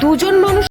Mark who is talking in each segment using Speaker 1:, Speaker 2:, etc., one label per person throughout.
Speaker 1: দুজন মানুষ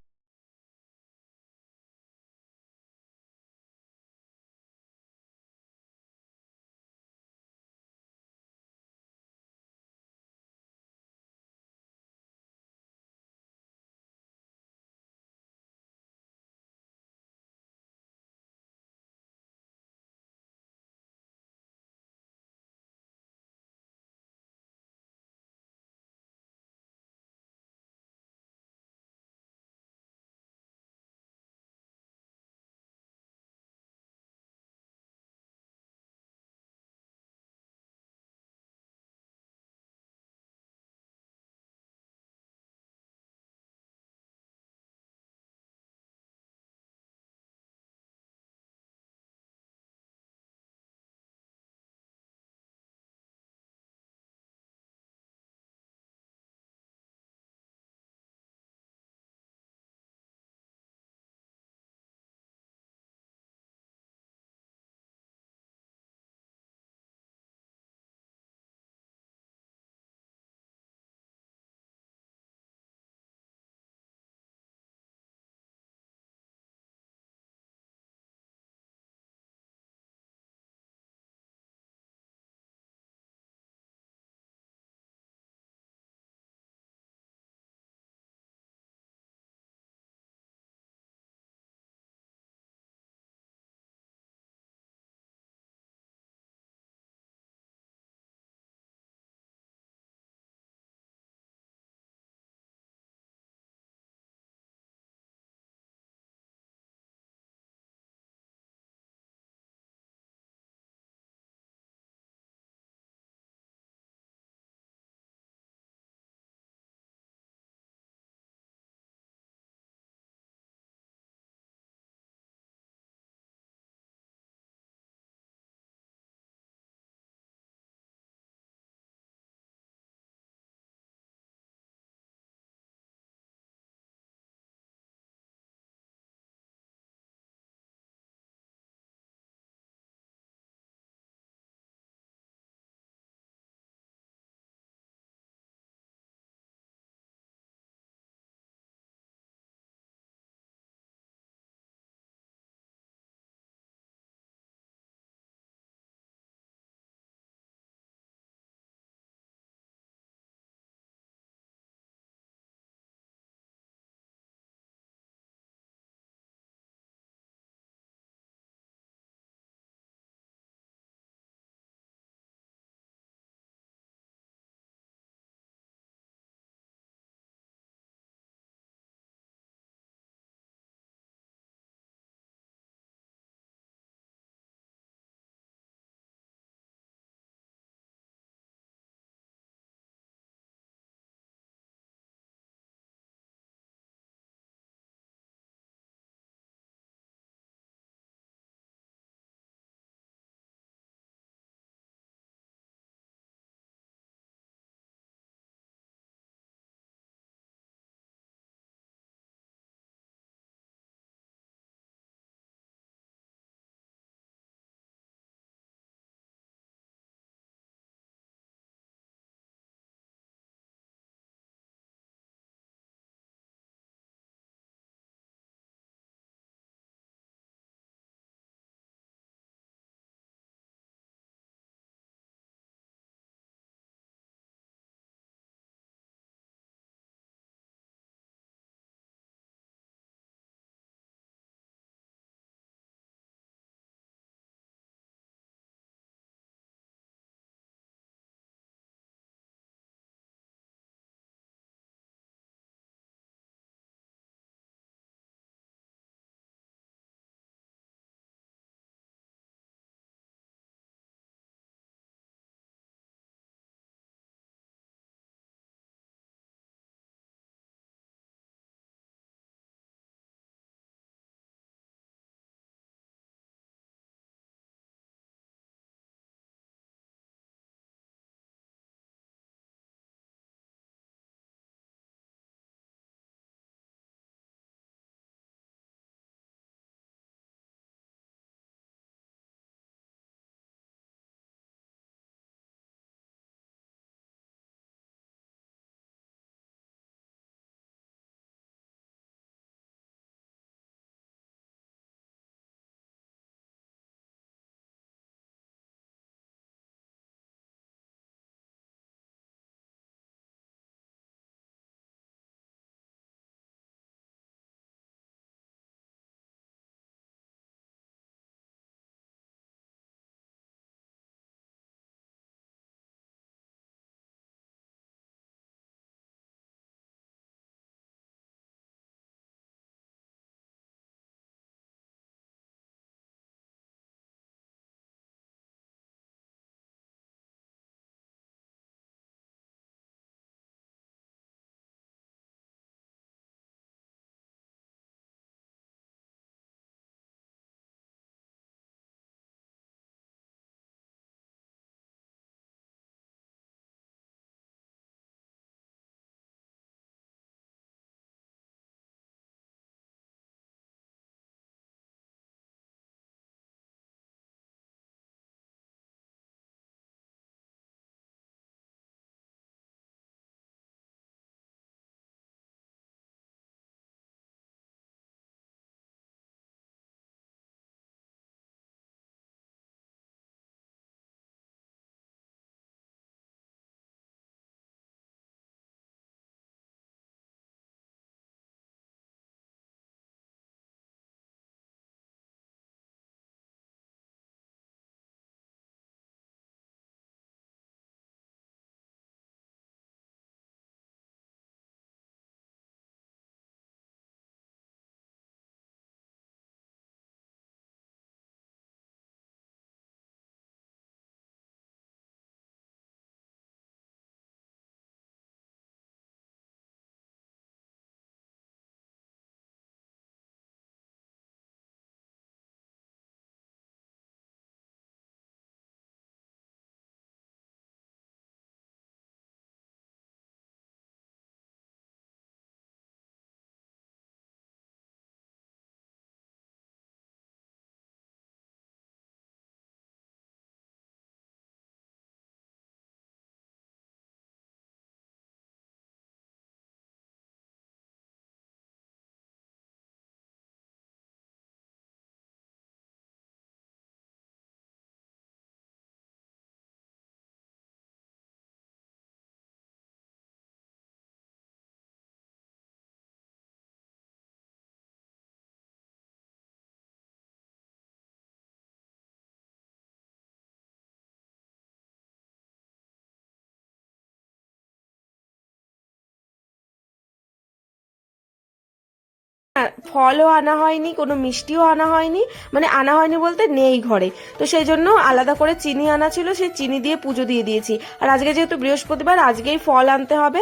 Speaker 1: ফলও আনা হয়নি, কোনো মিষ্টিও আনা হয়নি মানে আনা হয়নি বলতে নেই ঘরে। তো সেই জন্য আলাদা করে চিনি আনা ছিল, সেই চিনি দিয়ে পুজো দিয়ে দিয়েছি। আর আজকে যেহেতু বৃহস্পতিবার, আজকেই ফল আনতে হবে।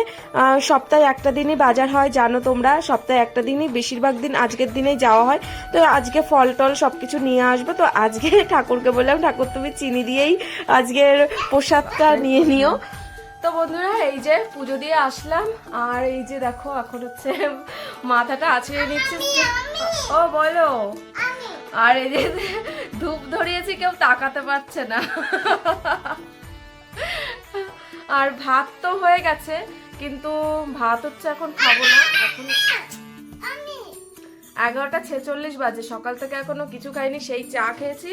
Speaker 1: সপ্তাহে একটা দিনই বাজার হয়, জানো তোমরা, সপ্তাহে একটা দিনই, বেশিরভাগ দিন আজকের দিনেই যাওয়া হয়। তো আজকে ফল টল সব কিছু নিয়ে আসব, তো আজকে ঠাকুরকে বললাম, ঠাকুর, তুমি চিনি দিয়েই আজকের প্রসাদটা নিয়ে নিও। তো বন্ধুরা এই যে পুজো দিয়ে আসলাম আর এই যে দেখো এখন হচ্ছে মাথাটা আছড়ে নিচ্ছে। ও বলো। আর এই যে ধূপ ধরিয়েছি কেউ তাকাতে পারছে না। আর ভাত তো হয়ে গেছে কিন্তু ভাত হচ্ছে এখন খাব না এখন এগারোটা ছেচল্লিশ বাজে সকাল থেকে এখনও কিছু খাইনি সেই চা খেয়েছি।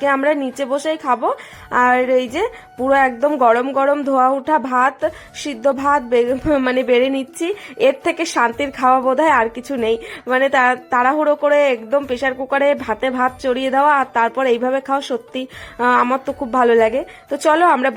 Speaker 1: কে আমরা নিচে বসেই খাব। আর এই যে পুরো একদম গরম গরম ধোয়া উঠা ভাত, সিদ্ধ ভাত মানে বেড়ে নিচ্ছি। এর থেকে শান্তির খাওয়া বোধ আর কিছু নেই। মানে তাড়াহুড়ো করে একদম প্রেশার কুকারে ভাতে ভাত চড়িয়ে দেওয়া আর তারপর এইভাবে খাওয়া সত্যি আমার তো খুব ভালো লাগে। তো চলো আমরা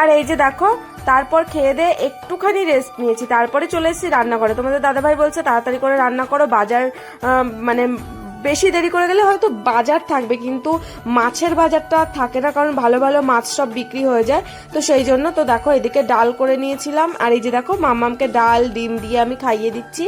Speaker 1: আর এই যে দেখো, তারপর খেয়ে দিয়ে একটুখানি রেস্ট নিয়েছি। তারপরে চলে এসেছি রান্না করে তোমাদের দাদাভাই বলছে, তাড়াতাড়ি করে রান্না করো। বাজার মানে বেশি দেরি করে গেলে হয়তো বাজার থাকবে, কিন্তু মাছের বাজারটা থাকে না, কারণ ভালো ভালো মাছ সব বিক্রি হয়ে যায়। তো সেই জন্য তো দেখো, এদিকে ডাল করে নিয়েছিলাম, আর এই যে দেখো মামামকে ডাল, ডিম দিয়ে আমি খাইয়ে দিচ্ছি।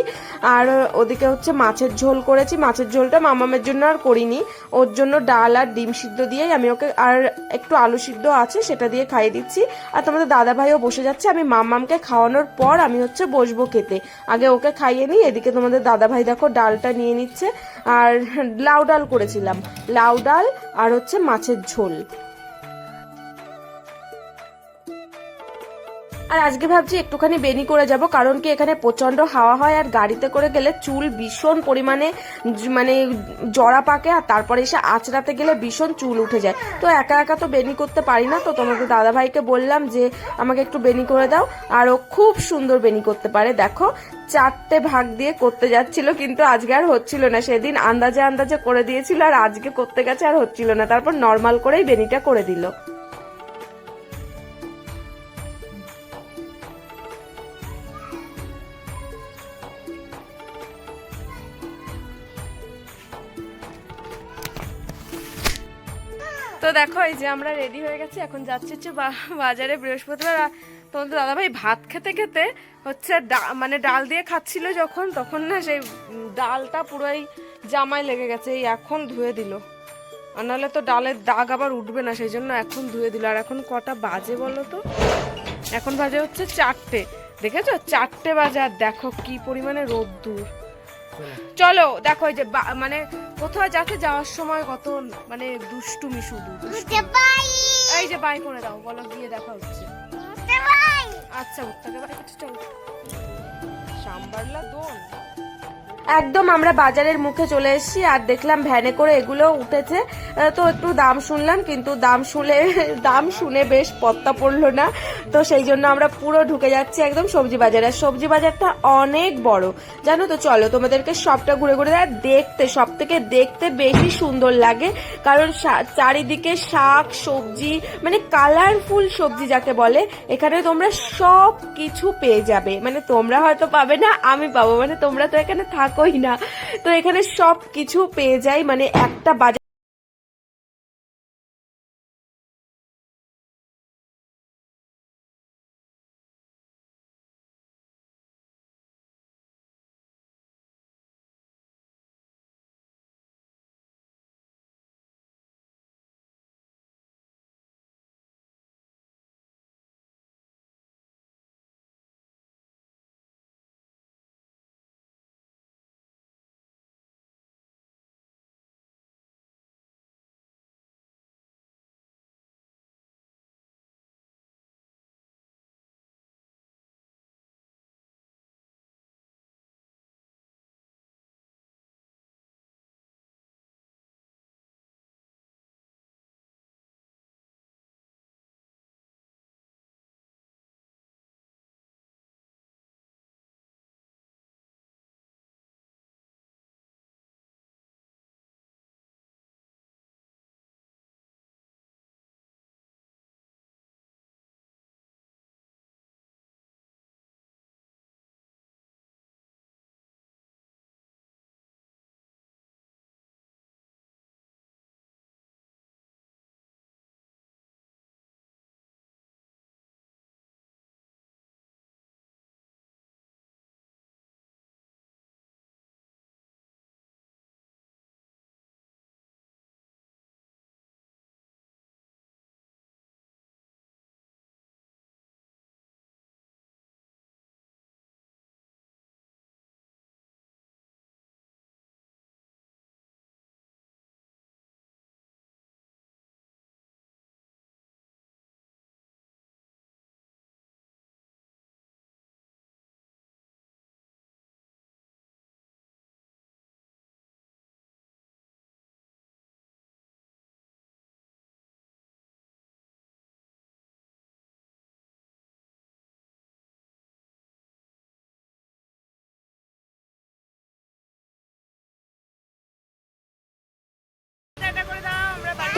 Speaker 1: আর ওদিকে হচ্ছে মাছের ঝোল করেছি, মাছের ঝোলটা মামামের জন্য আর করিনি। ওর জন্য ডাল আর ডিম সিদ্ধ দিয়েই আমি ওকে, আর একটু আলু সিদ্ধ আছে, সেটা দিয়ে খাইয়ে দিচ্ছি। আর তোমাদের দাদা ভাইও বসে যাচ্ছে, আমি মামামকে খাওয়ানোর পর আমি হচ্ছে বসবো খেতে। আগে ওকে খাইয়ে নিই, এদিকে তোমাদের দাদা ভাই দেখো ডালটা নিয়ে নিচ্ছে। আর লাউ ডাল করেছিলাম। লাউ ডাল আর হচ্ছে মাছের ঝোল। আর আজকে ভাবছি একটুখানি বেনি করে যাব, কারণ কি এখানে প্রচণ্ড হাওয়া হয় আর গাড়িতে করে গেলে চুল ভীষণ পরিমাণে মানে জড়া পাকে আর তারপরে এসে আঁচড়াতে গেলে ভীষণ চুল উঠে যায়। তো একা একা তো বেনি করতে পারি না, তো তোমাকে দাদা ভাইকে বললাম যে আমাকে একটু বেনি করে দাও, আর ও খুব সুন্দর বেনি করতে পারে। দেখো, চারটে ভাগ দিয়ে করতে যাচ্ছিল, কিন্তু আজকে আর হচ্ছিল না। সেদিন আন্দাজে আন্দাজে করে দিয়েছিল আর আজকে করতে গেছে আর হচ্ছিল না। তারপর নর্মাল করেই বেনিটা করে দিল। তো দেখো, এই যে আমরা রেডি হয়ে গেছি, এখন যাচ্ছি হচ্ছে বাজারে বৃহস্পতিবার। তোমাদের দাদাভাই ভাত খেতে খেতে হচ্ছে মানে ডাল দিয়ে খাচ্ছিল যখন, তখন না সেই ডালটা পুরোই জামায় লেগে গেছে, এই এখন ধুয়ে দিল। আর নাহলে তো ডালের দাগ আবার উঠবে না, সেই জন্য এখন ধুয়ে দিল। আর এখন কটা বাজে বলো তো? এখন বাজে হচ্ছে চারটে। দেখেছ? চারটে বাজে, আর দেখো কি পরিমাণে রোদ্দুর। চলো দেখো এই যে বা- মানে কোথাও যাতে যাওয়ার সময় কত মানে দুষ্টুমি শুধু। এই যে বাই করে দাও বলো গিয়ে দেখা হচ্ছে। আচ্ছা উত্তাকে বাই চলো। সাম্বারলা দোন একদম আমরা বাজারের মুখে চলে এসেছি আর দেখলাম ভ্যানে করে এগুলো উঠেছে। তো একটু দাম শুনলাম, কিন্তু দাম শুনে দাম শুনে বেশ পত্তা পড়ল না। তো সেই জন্য আমরা পুরো ঢুকে যাচ্ছি একদম সবজি বাজারে। আর সবজি বাজারটা অনেক বড়। জানো তো, চলো তোমাদেরকে সবটা ঘুরে ঘুরে দেখ দেখতে সব থেকে দেখতে বেশি সুন্দর লাগে, কারণ চারিদিকে শাক, সবজি মানে কালারফুল সবজি যাকে বলে, এখানে তোমরা সব কিছু পেয়ে যাবে। মানে তোমরা হয়তো পাবে না, আমি পাবো। মানে তোমরা তো এখানে থাকোই না। তো এখানে সব কিছু পেয়ে যাই মানে একটা বাজার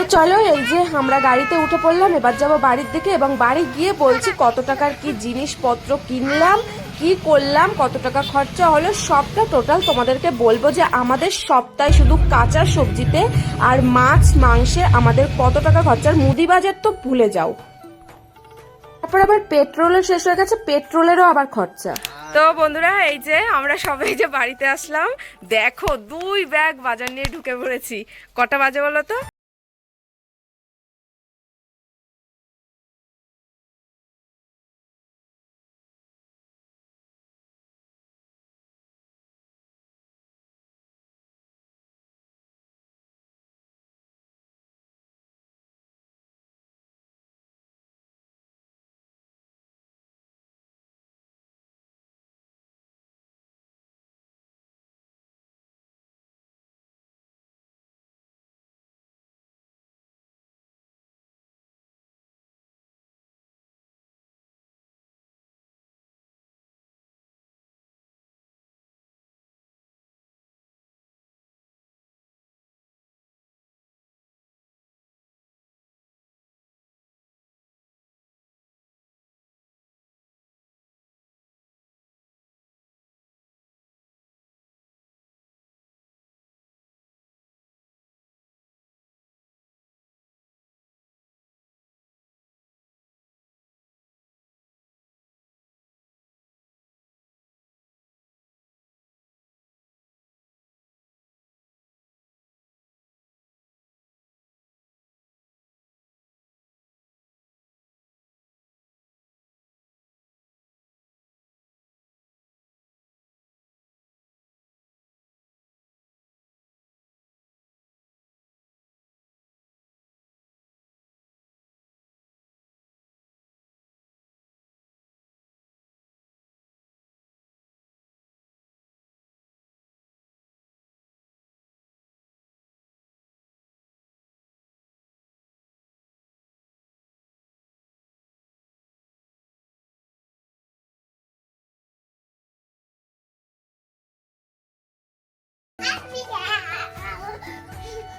Speaker 1: তো চলো, এই যে আমরা গাড়িতে উঠে পড়লাম, এবার যাব বাড়ির দিকে এবং বাড়ি গিয়ে বলছি কত টাকার কি জিনিসপত্র কিনলাম, কি করলাম, কত টাকা খরচা হলো, সবটা টোটাল তোমাদেরকে বলব যে আমাদের সপ্তাহে শুধু কাঁচা সবজিতে আর মাছ, মাংসে আমাদের কত টাকা খরচা আর মুদি বাজার তো ভুলে যাও। তারপর আবার পেট্রোলও শেষ হয়ে গেছে, পেট্রোলেরও আবার খরচা। তো বন্ধুরা, এই যে আমরা সবাই যে বাড়িতে আসলাম, দেখো দুই ব্যাগ বাজার নিয়ে ঢুকে পড়েছি। কটা বাজে বলো তো?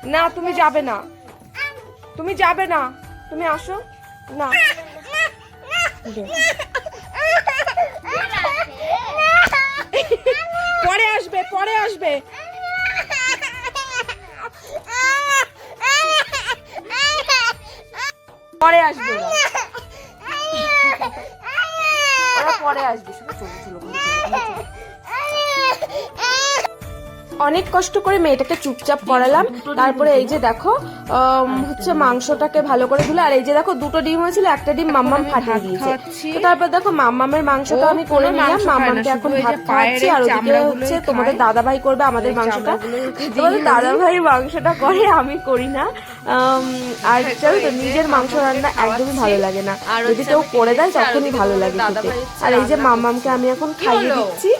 Speaker 1: না, তুমি যাবে না। তুমি যাবে না। তুমি আসো। না। পরে আসবে পরে আসবে। পরে আসবে। অনেক কষ্ট করে মেয়েটাকে চুপচাপ করালাম। তারপরে এই যে দেখো হচ্ছে মাংসটাকে ভালো করে ধুলে। আর এই যে দেখো দুটো ডিম হয়েছিল একটা ডিম মাম্মাম ফাটিয়ে দিয়েছে। তো তারপর দেখো মাম্মামের মাংসটা আমি করে
Speaker 2: কোনো
Speaker 1: নিলাম। মাম্মামকে এখন ভাত
Speaker 2: যে
Speaker 1: খাওয়াচ্ছি আর ওদিকে হচ্ছে তোমাদের দাদা ভাই করবে আমাদের মাংসটা। তোমাদের
Speaker 2: দিয়ে
Speaker 1: দাদাভাই মাংসটা করে আমি করি না। আর জানো তো নিজের মাংস রান্না একদমই ভালো লাগে না। যদি কেউ করে দেয় তখনই ভালো লাগে আর এই যে মাম্মামকে আমি এখন খাইয়ে দিচ্ছি।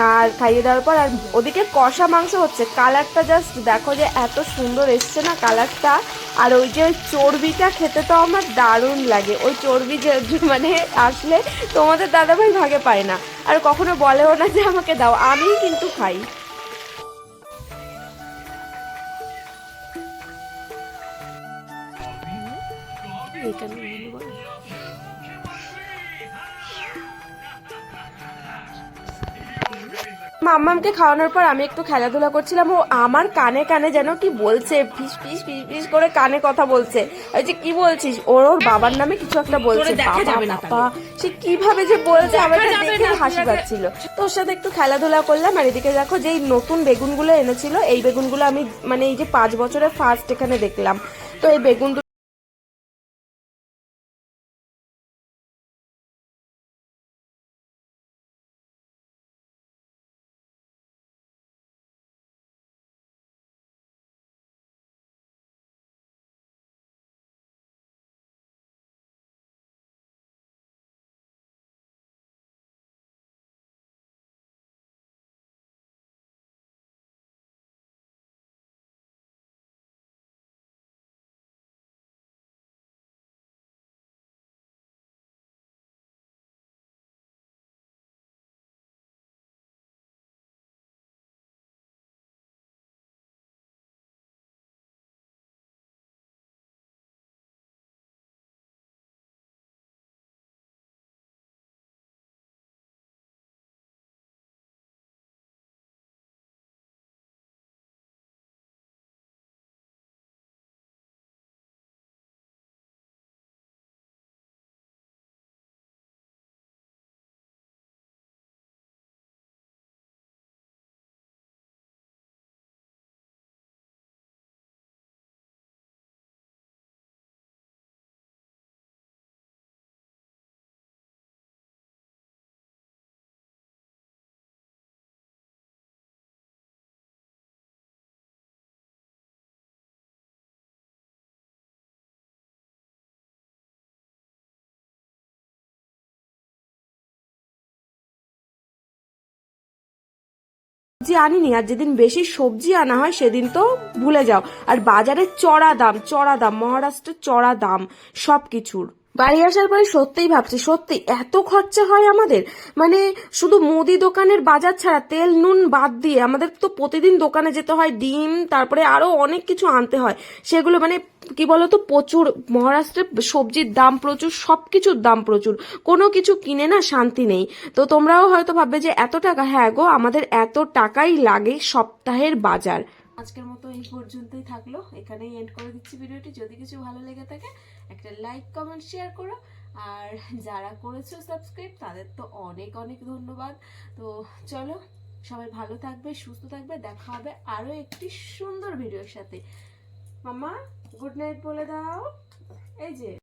Speaker 1: আর খাইয়ে দেওয়ার পর, আর ওদিকে কষা মাংস হচ্ছে। কালারটা জাস্ট দেখো যে এত সুন্দর এসছে না কালারটা। আর ওই যে চর্বিটা খেতে তো আমার দারুণ লাগে। ওই চর্বি যে মানে আসলে তোমাদের দাদাভাই ভাগে পায় না। আর কখনো বলেও না যে আমাকে দাও, আমিই কিন্তু খাই। এখানে মাম্মামকে খাওয়ানোর পর আমি একটু খেলাধুলা করছিলাম ও আমার কানে কানে যেন কি বলছে ফিস ফিস ফিস ফিস করে কানে কথা বলছে। ওই যে কি বলছিস? ওর ওর বাবার নামে কিছু একটা বলছে বাবা,
Speaker 2: যাবে না
Speaker 1: বাবা। সে কীভাবে যে বলছে আমাকে দেখে হাসি পাচ্ছিল। তোর সাথে একটু খেলাধুলা করলাম আর এদিকে দেখো যে এই নতুন বেগুনগুলো এনেছিল এই বেগুনগুলো আমি মানে এই যে পাঁচ বছরের ফার্স্ট এখানে দেখলাম। তো এই বেগুন সবজি আনিনি, আর যেদিন বেশি সবজি আনা হয় সেদিন তো ভুলে যাও। আর বাজারে চড়া দাম চড়া দাম মহারাষ্ট্রের চড়া দাম, সবকিছুর। বাড়ি আসার পরে সত্যিই ভাবছি সত্যি এত খরচা হয় আমাদের? মানে শুধু মুদি দোকানের বাজার ছাড়া তেল, নুন বাদ দিয়ে আমাদের তো প্রতিদিন দোকানে যেতে হয়, ডিম, তারপরে আরও অনেক কিছু আনতে হয়। সেগুলো মানে কি বলতো, প্রচুর মহারাষ্ট্রে সবজির দাম প্রচুর, সবকিছুর দাম প্রচুর। কোনো কিছু কিনে না শান্তি নেই। তো তোমরাও হয়তো ভাববে যে, এত টাকা? হ্যাঁ গো, আমাদের এত টাকাই লাগে সপ্তাহের বাজার। আজকের মতো এই পর্যন্তই থাকল। এখানেই এন্ড করে দিচ্ছি ভিডিওটি। যদি কিছু ভালো লেগে থাকে একটা লাইক কমেন্ট শেয়ার করো। আর যারা করেছ সাবস্ক্রাইব তাদের তো অনেক অনেক ধন্যবাদ। তো চলো, সবাই ভালো থাকবে, সুস্থ থাকবে, দেখা হবে আরও একটি সুন্দর ভিডিওর সাথে। মামা গুড নাইট বলে দাও। এই যে।